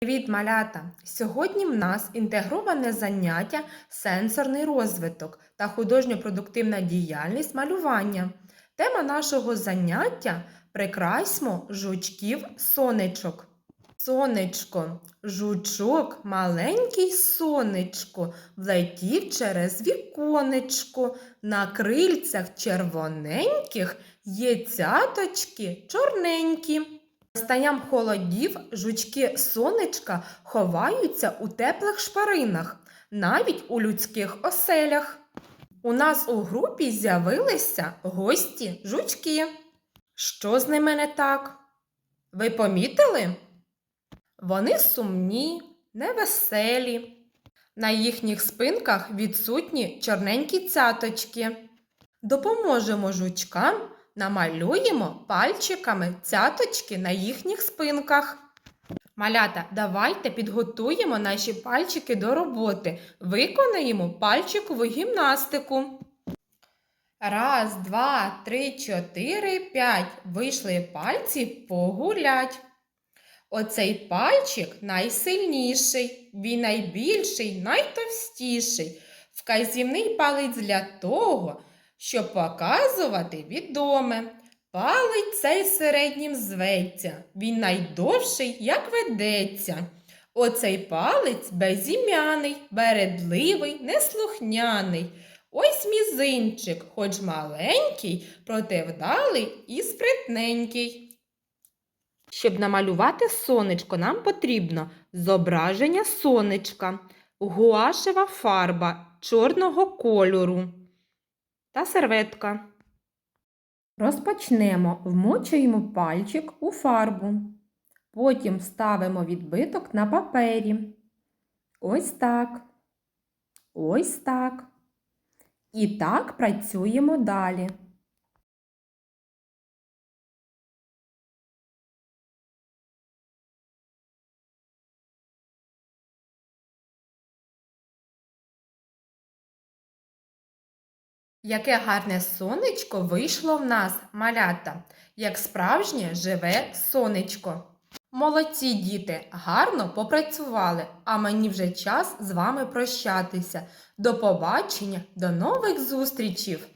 Привіт, малята! Сьогодні в нас інтегроване заняття сенсорний розвиток та художньо-продуктивна діяльність малювання. Тема нашого заняття прикрасьмо жучків сонечок. Сонечко, жучок, маленький сонечко, влетів через віконечко. На крильцях червоненьких є цяточки чорненькі. Настанням холодів жучки сонечка ховаються у теплих шпаринах, навіть у людських оселях. У нас у групі з'явилися гості жучки. Що з ними не так? Ви помітили? Вони сумні, невеселі. На їхніх спинках відсутні чорненькі цяточки. Допоможемо жучкам, намалюємо пальчиками цяточки на їхніх спинках. Малята, давайте підготуємо наші пальчики до роботи. Виконаємо пальчикову гімнастику. Раз, два, три, чотири, п'ять. Вийшли пальці погулять. Оцей пальчик найсильніший, він найбільший, найтовстіший. Вказівний палець для того, щоб показувати відоме. Палець цей середнім зветься, він найдовший, як ведеться. Оцей палець безім'яний, бередливий, неслухняний. Ось мізинчик, хоч маленький, проте вдалий і спритненький. Щоб намалювати сонечко, нам потрібно зображення сонечка, гуашева фарба чорного кольору та серветка. Розпочнемо, вмочуємо пальчик у фарбу. Потім ставимо відбиток на папері. Ось так. Ось так. І так працюємо далі. Яке гарне сонечко вийшло в нас, малята, як справжнє живе сонечко. Молодці діти, гарно попрацювали, а мені вже час з вами прощатися. До побачення, до нових зустрічів!